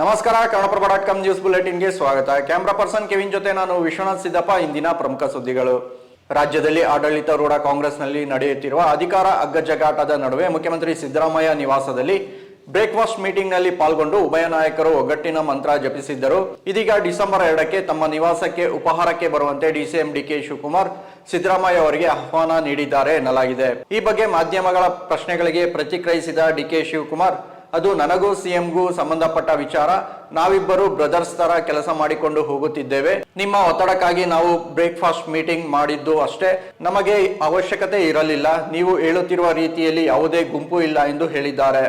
ನಮಸ್ಕಾರ Kannadaprabha com news ಬುಲೆಟಿನ್ಗೆ ಸ್ವಾಗತ. Camera person Kevin ಜೊತೆ ನಾನು ವಿಶ್ವನಾಥ್ ಸಿದ್ದಪ್ಪ, ಇಂದಿನ ಪ್ರಮುಖ ಸುದ್ದಿಗಳು. ರಾಜ್ಯದಲ್ಲಿ ಆಡಳಿತಾರೂಢ ಕಾಂಗ್ರೆಸ್ನಲ್ಲಿ ನಡೆಯುತ್ತಿರುವ ಅಧಿಕಾರ ಅಗ್ಗಜಗಾಟದ ನಡುವೆ ಮುಖ್ಯಮಂತ್ರಿ ಸಿದ್ದರಾಮಯ್ಯ ನಿವಾಸದಲ್ಲಿ ಬ್ರೇಕ್ಫಾಸ್ಟ್ ಮೀಟಿಂಗ್ನಲ್ಲಿ ಪಾಲ್ಗೊಂಡು ಉಭಯ ನಾಯಕರು ಒಗ್ಗಟ್ಟಿನ ಮಂತ್ರ ಜಪಿಸಿದ್ದರು. ಇದೀಗ ಡಿಸೆಂಬರ್ ಎರಡಕ್ಕೆ ತಮ್ಮ ನಿವಾಸಕ್ಕೆ ಉಪಹಾರಕ್ಕೆ ಬರುವಂತೆ ಡಿಸಿಎಂ ಡಿಕೆ ಶಿವಕುಮಾರ್ ಸಿದ್ದರಾಮಯ್ಯ ಅವರಿಗೆ ಆಹ್ವಾನ ನೀಡಿದ್ದಾರೆ ಎನ್ನಲಾಗಿದೆ. ಈ ಬಗ್ಗೆ ಮಾಧ್ಯಮಗಳ ಪ್ರಶ್ನೆಗಳಿಗೆ ಪ್ರತಿಕ್ರಿಯಿಸಿದ ಡಿಕೆ ಶಿವಕುಮಾರ್ ಅದು ನನಗೂ ಸಿಎಂಗೂ ಸಂಬಂಧಪಟ್ಟ ವಿಚಾರ. ನಾವಿಬ್ಬರು ಬ್ರದರ್ಸ್ ತರ ಕೆಲಸ ಮಾಡಿಕೊಂಡು ಹೋಗುತ್ತಿದ್ದೇವೆ. ನಿಮ್ಮ ಒತ್ತಡಕ್ಕಾಗಿ ನಾವು ಬ್ರೇಕ್ಫಾಸ್ಟ್ ಮೀಟಿಂಗ್ ಮಾಡಿದ್ದು ಅಷ್ಟೇ. ನಮಗೆ ಅವಶ್ಯಕತೆ ಇರಲಿಲ್ಲ. ನೀವು ಹೇಳುತ್ತಿರುವ ರೀತಿಯಲ್ಲಿ ಯಾವುದೇ ಗುಂಪು ಇಲ್ಲ ಎಂದು ಹೇಳಿದ್ದಾರೆ.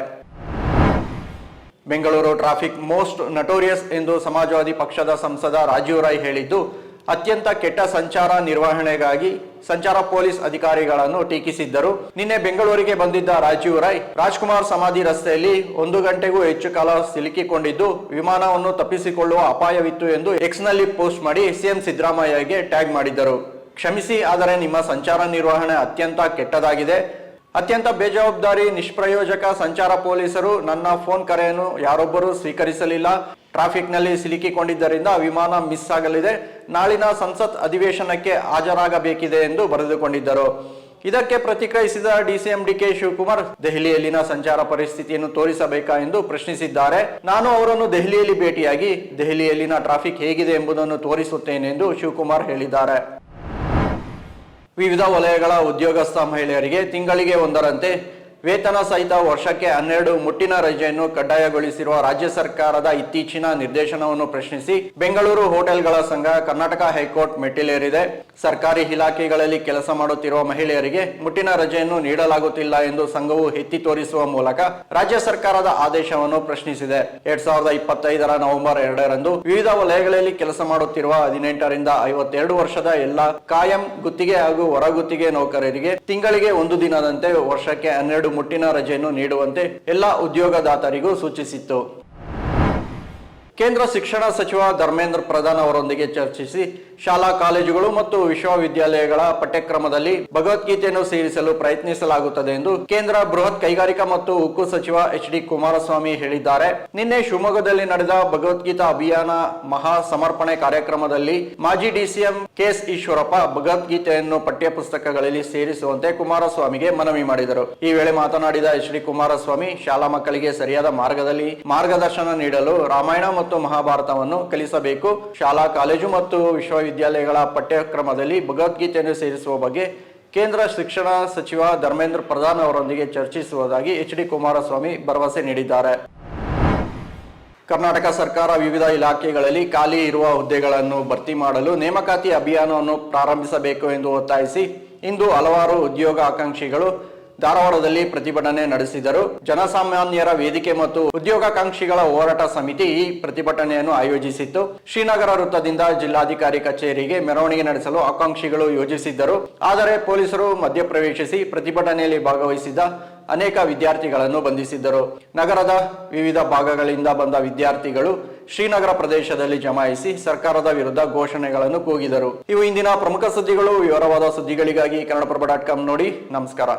ಬೆಂಗಳೂರು ಟ್ರಾಫಿಕ್ ಮೋಸ್ಟ್ ನಟೋರಿಯಸ್ ಎಂದು ಸಮಾಜವಾದಿ ಪಕ್ಷದ ಸಂಸದ ರಾಜೀವ್ ರಾಯ್ ಹೇಳಿದ್ದು ಅತ್ಯಂತ ಕೆಟ್ಟ ಸಂಚಾರ ನಿರ್ವಹಣೆಗಾಗಿ ಸಂಚಾರ ಪೊಲೀಸ್ ಅಧಿಕಾರಿಗಳನ್ನು ಟೀಕಿಸಿದ್ದರು. ನಿನ್ನೆ ಬೆಂಗಳೂರಿಗೆ ಬಂದಿದ್ದ ರಾಜೀವ್ ರೈ, ರಾಜ್ಕುಮಾರ್ ಸಮಾಧಿ ರಸ್ತೆಯಲ್ಲಿ ಒಂದು ಗಂಟೆಗೂ ಹೆಚ್ಚು ಕಾಲ ಸಿಲುಕಿಕೊಂಡಿದ್ದು, ವಿಮಾನವನ್ನು ತಪ್ಪಿಸಿಕೊಳ್ಳುವ ಅಪಾಯವಿತ್ತು ಎಂದು ಎಕ್ಸ್ನಲ್ಲಿ ಪೋಸ್ಟ್ ಮಾಡಿ ಸಿಎಂ ಸಿದ್ದರಾಮಯ್ಯಗೆ ಟ್ಯಾಗ್ ಮಾಡಿದ್ದರು. ಕ್ಷಮಿಸಿ, ಆದರೆ ನಿಮ್ಮ ಸಂಚಾರ ನಿರ್ವಹಣೆ ಅತ್ಯಂತ ಕೆಟ್ಟದಾಗಿದೆ. ಅತ್ಯಂತ ಬೇಜವಾಬ್ದಾರಿ, ನಿಷ್ಪ್ರಯೋಜಕ ಸಂಚಾರ ಪೊಲೀಸರು ನನ್ನ ಫೋನ್ ಕರೆಯನ್ನು ಯಾರೊಬ್ಬರೂ ಸ್ವೀಕರಿಸಲಿಲ್ಲ. ಟ್ರಾಫಿಕ್ನಲ್ಲಿ ಸಿಲುಕಿಕೊಂಡಿದ್ದರಿಂದ ವಿಮಾನ ಮಿಸ್ ಆಗಲಿದೆ. ನಾಳಿನ ಸಂಸತ್ ಅಧಿವೇಶನಕ್ಕೆ ಹಾಜರಾಗಬೇಕಿದೆ ಎಂದು ಬರೆದುಕೊಂಡಿದ್ದರು. ಇದಕ್ಕೆ ಪ್ರತಿಕ್ರಿಯಿಸಿದ ಡಿಸಿಎಂ ಡಿಕೆ ಶಿವಕುಮಾರ್, ದೆಹಲಿಯಲ್ಲಿನ ಸಂಚಾರ ಪರಿಸ್ಥಿತಿಯನ್ನು ತೋರಿಸಬೇಕಾ ಎಂದು ಪ್ರಶ್ನಿಸಿದ್ದಾರೆ. ನಾನು ಅವರನ್ನು ದೆಹಲಿಯಲ್ಲಿ ಭೇಟಿಯಾಗಿ ದೆಹಲಿಯಲ್ಲಿನ ಟ್ರಾಫಿಕ್ ಹೇಗಿದೆ ಎಂಬುದನ್ನು ತೋರಿಸುತ್ತೇನೆ ಎಂದು ಶಿವಕುಮಾರ್ ಹೇಳಿದ್ದಾರೆ. ವಿವಿಧ ವಲಯಗಳ ಉದ್ಯೋಗಸ್ಥ ಮಹಿಳೆಯರಿಗೆ ತಿಂಗಳಿಗೆ ಒಂದರಂತೆ ವೇತನ ಸಹಿತ ವರ್ಷಕ್ಕೆ ಹನ್ನೆರಡು ಮುಟ್ಟಿನ ರಜೆಯನ್ನು ಕಡ್ಡಾಯಗೊಳಿಸಿರುವ ರಾಜ್ಯ ಸರ್ಕಾರದ ಇತ್ತೀಚಿನ ನಿರ್ದೇಶನವನ್ನು ಪ್ರಶ್ನಿಸಿ ಬೆಂಗಳೂರು ಹೋಟೆಲ್ಗಳ ಸಂಘ ಕರ್ನಾಟಕ ಹೈಕೋರ್ಟ್ ಮೆಟ್ಟಿಲೇರಿದೆ. ಸರ್ಕಾರಿ ಇಲಾಖೆಗಳಲ್ಲಿ ಕೆಲಸ ಮಾಡುತ್ತಿರುವ ಮಹಿಳೆಯರಿಗೆ ಮುಟ್ಟಿನ ರಜೆಯನ್ನು ನೀಡಲಾಗುತ್ತಿಲ್ಲ ಎಂದು ಸಂಘವು ಎತ್ತಿ ತೋರಿಸುವ ಮೂಲಕ ರಾಜ್ಯ ಸರ್ಕಾರದ ಆದೇಶವನ್ನು ಪ್ರಶ್ನಿಸಿದೆ. ಎರಡ್ ಸಾವಿರದ ಇಪ್ಪತ್ತೈದರ ನವೆಂಬರ್ ಎರಡರಂದು ವಿವಿಧ ವಲಯಗಳಲ್ಲಿ ಕೆಲಸ ಮಾಡುತ್ತಿರುವ ಹದಿನೆಂಟರಿಂದ ಐವತ್ತೆರಡು ವರ್ಷದ ಎಲ್ಲ ಕಾಯಂ ಗುತ್ತಿಗೆ ಹಾಗೂ ಹೊರಗುತ್ತಿಗೆ ನೌಕರರಿಗೆ ತಿಂಗಳಿಗೆ ಒಂದು ದಿನದಂತೆ ವರ್ಷಕ್ಕೆ ಹನ್ನೆರಡು ಮುಟ್ಟಿನ ರಜೆಯನ್ನು ನೀಡುವಂತೆ ಎಲ್ಲಾ ಉದ್ಯೋಗದಾತರಿಗೂ ಸೂಚಿಸಿತ್ತು. ಕೇಂದ್ರ ಶಿಕ್ಷಣ ಸಚಿವ ಧರ್ಮೇಂದ್ರ ಪ್ರಧಾನ್ ಅವರೊಂದಿಗೆ ಚರ್ಚಿಸಿ ಶಾಲಾ ಕಾಲೇಜುಗಳು ಮತ್ತು ವಿಶ್ವವಿದ್ಯಾಲಯಗಳ ಪಠ್ಯಕ್ರಮದಲ್ಲಿ ಭಗವದ್ಗೀತೆಯನ್ನು ಸೇರಿಸಲು ಪ್ರಯತ್ನಿಸಲಾಗುತ್ತದೆ ಎಂದು ಕೇಂದ್ರ ಬೃಹತ್ ಕೈಗಾರಿಕಾ ಮತ್ತು ಉಕ್ಕು ಸಚಿವ ಎಚ್ ಡಿ ಕುಮಾರಸ್ವಾಮಿ ಹೇಳಿದ್ದಾರೆ. ನಿನ್ನೆ ಶಿವಮೊಗ್ಗದಲ್ಲಿ ನಡೆದ ಭಗವದ್ಗೀತಾ ಅಭಿಯಾನ ಮಹಾ ಸಮರ್ಪಣೆ ಕಾರ್ಯಕ್ರಮದಲ್ಲಿ ಮಾಜಿ ಡಿಸಿಎಂ ಕೆಎಸ್ ಈಶ್ವರಪ್ಪ ಭಗವದ್ಗೀತೆಯನ್ನು ಪಠ್ಯಪುಸ್ತಕಗಳಲ್ಲಿ ಸೇರಿಸುವಂತೆ ಕುಮಾರಸ್ವಾಮಿಗೆ ಮನವಿ ಮಾಡಿದರು. ಈ ವೇಳೆ ಮಾತನಾಡಿದ ಎಚ್ ಡಿ ಕುಮಾರಸ್ವಾಮಿ, ಶಾಲಾ ಮಕ್ಕಳಿಗೆ ಸರಿಯಾದ ಮಾರ್ಗದಲ್ಲಿ ಮಾರ್ಗದರ್ಶನ ನೀಡಲು ರಾಮಾಯಣ ಮತ್ತು ಮಹಾಭಾರತವನ್ನು ಕಲಿಸಬೇಕು. ಶಾಲಾ, ಕಾಲೇಜು ಮತ್ತು ವಿಶ್ವವಿದ್ಯಾಲಯಗಳ ಪಠ್ಯಕ್ರಮದಲ್ಲಿ ಭಗವದ್ಗೀತೆಯನ್ನು ಸೇರಿಸುವ ಬಗ್ಗೆ ಕೇಂದ್ರ ಶಿಕ್ಷಣ ಸಚಿವ ಧರ್ಮೇಂದ್ರ ಪ್ರಧಾನ್ ಅವರೊಂದಿಗೆ ಚರ್ಚಿಸುವುದಾಗಿ ಎಚ್ ಡಿ ಕುಮಾರಸ್ವಾಮಿ ಭರವಸೆ ನೀಡಿದ್ದಾರೆ. ಕರ್ನಾಟಕ ಸರ್ಕಾರ ವಿವಿಧ ಇಲಾಖೆಗಳಲ್ಲಿ ಖಾಲಿ ಇರುವ ಹುದ್ದೆಗಳನ್ನು ಭರ್ತಿ ಮಾಡಲು ನೇಮಕಾತಿ ಅಭಿಯಾನವನ್ನು ಪ್ರಾರಂಭಿಸಬೇಕು ಎಂದು ಒತ್ತಾಯಿಸಿ ಇಂದು ಹಲವಾರು ಉದ್ಯೋಗ ಆಕಾಂಕ್ಷಿಗಳು ಧಾರವಾಡದಲ್ಲಿ ಪ್ರತಿಭಟನೆ ನಡೆಸಿದರು. ಜನಸಾಮಾನ್ಯರ ವೇದಿಕೆ ಮತ್ತು ಉದ್ಯೋಗಾಕಾಂಕ್ಷಿಗಳ ಹೋರಾಟ ಸಮಿತಿ ಈ ಪ್ರತಿಭಟನೆಯನ್ನು ಆಯೋಜಿಸಿತ್ತು. ಶ್ರೀನಗರ ವೃತ್ತದಿಂದ ಜಿಲ್ಲಾಧಿಕಾರಿ ಕಚೇರಿಗೆ ಮೆರವಣಿಗೆ ನಡೆಸಲು ಆಕಾಂಕ್ಷಿಗಳು ಯೋಜಿಸಿದ್ದರು. ಆದರೆ ಪೊಲೀಸರು ಮಧ್ಯಪ್ರವೇಶಿಸಿ ಪ್ರತಿಭಟನೆಯಲ್ಲಿ ಭಾಗವಹಿಸಿದ್ದ ಅನೇಕ ವಿದ್ಯಾರ್ಥಿಗಳನ್ನು ಬಂಧಿಸಿದ್ದರು. ನಗರದ ವಿವಿಧ ಭಾಗಗಳಿಂದ ಬಂದ ವಿದ್ಯಾರ್ಥಿಗಳು ಶ್ರೀನಗರ ಪ್ರದೇಶದಲ್ಲಿ ಜಮಾಯಿಸಿ ಸರ್ಕಾರದ ವಿರುದ್ಧ ಘೋಷಣೆಗಳನ್ನು ಕೂಗಿದರು. ಇವು ಇಂದಿನ ಪ್ರಮುಖ ಸುದ್ದಿಗಳು. ವಿವರವಾದ ಸುದ್ದಿಗಳಿಗಾಗಿ ಕನ್ನಡಪ್ರಭ ಡಾಟ್ ಕಾಮ್ ನೋಡಿ. ನಮಸ್ಕಾರ.